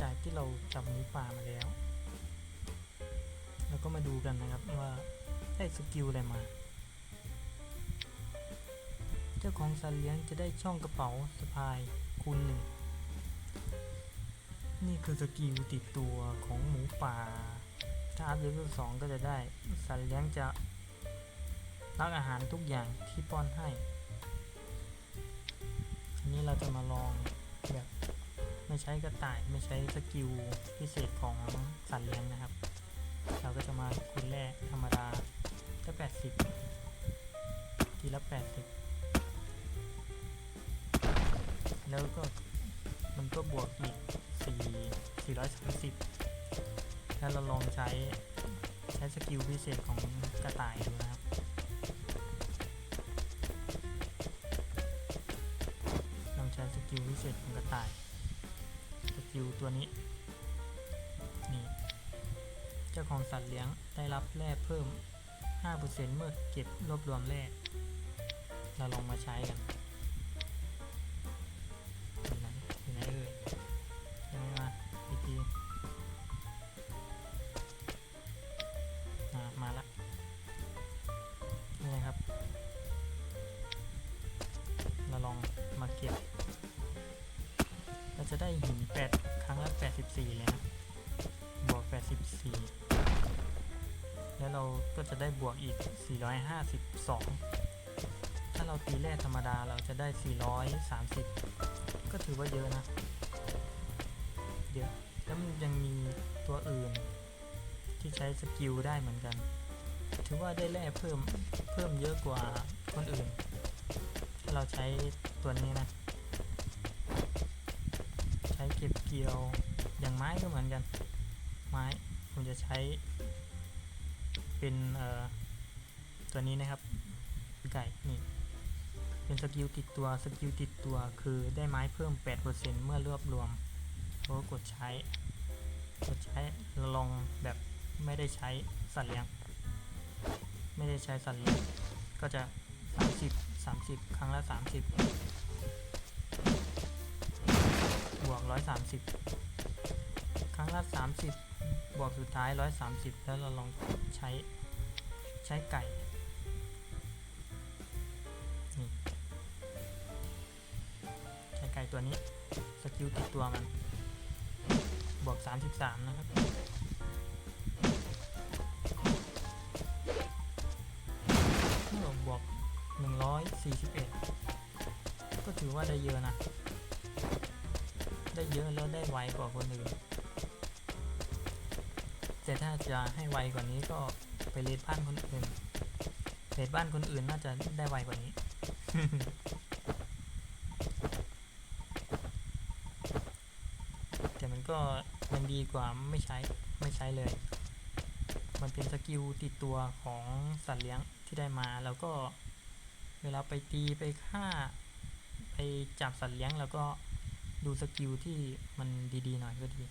จากที่เราจับหมูป่ามาแล้ว แล้วก็มาดูกันนะครับว่าได้สกิลอะไรมา เจ้าของสัตว์เลี้ยงจะได้ช่องกระเป๋าสะพายคูณหนึ่ง นี่คือสกิลติดตัวของหมูป่า ถ้าอัพเลเวลสองก็จะได้สัตว์เลี้ยงจะรักอาหารทุกอย่างที่ป้อนให้ อันนี้เราจะมาลอง ไม่ใช้กระต่ายไม่ใช้สกิลพิเศษของสัตว์เลี้ยงนะครับ เราก็จะมาคูณแรกธรรมดาก็แปดสิบทีละแปดสิบแล้วก็มันก็บวกอีกสี่สี่ร้อยสามสิบถ้าเราลองใช้ใช้สกิลพิเศษของกระต่ายดูนะครับลองใช้สกิลพิเศษของกระต่าย สกิลตัวนี้ นี่ เจ้าของสัตว์เลี้ยงได้รับแร่เพิ่ม 5%เมื่อเก็บรวบรวมแร่เราลองมาใช้กันอยู่ไหนอยู่ไหนเอ่ยยังไม่มาอีกทีมามาละนี่นะครับ เราลองมาเก็บ จะได้หิน8ครั้งละ84 เลยนะ บวก 84 แล้วเราก็จะได้บวกอีก 452 ถ้าเราตีแร่ธรรมดาเราจะได้ 430 ก็ถือว่าเยอะนะเดี๋ยวแล้วมันยังมีตัวอื่นที่ใช้สกิลได้เหมือนกัน ถือว่าได้แร่เพิ่มเพิ่มเยอะกว่าคนอื่น ถ้าเราใช้ตัวนี้นะ เก็บเกี่ยวอย่างไม้ก็เหมือนกัน ไม้ผมจะใช้เป็นตัวนี้นะครับไก่นี่เป็นสกิลติดตัวสกิลติดตัวคือได้ไม้เพิ่ม 8%เมื่อรวบรวมเราก็กดใช้กดใช้เราลองแบบไม่ได้ใช้สัตว์เลี้ยงไม่ได้ใช้สัตว์เลี้ยงก็จะ 30 30 ครั้งละ 30 วก 130 ครั้งละ 30 บวกสุดท้าย 130 แล้วเราลองใช้ใช้ไก่นี่ใช้ไก่ตัวนี้ สกิลติดตัวมัน บวก 33 นะครับบวก 141 ก็ถือว่าได้เยอะนะ ได้เยอะแล้วได้ไวกว่าคนอื่น แต่ถ้าจะให้ไวกว่านี้ก็ไปเลดบ้านคนอื่นเลดบ้านคนอื่นน่าจะได้ไวกว่านี้แต่มันก็ยังดีกว่าไม่ใช้ไม่ใช้เลย มันเป็นสกิลติดตัวของสัตว์เลี้ยงที่ได้มาแล้วก็เวลาไปตีไปฆ่า ไปจับสัตว์เลี้ยงแล้วก็ ดูสกิลที่มันดีๆหน่อยก็ดี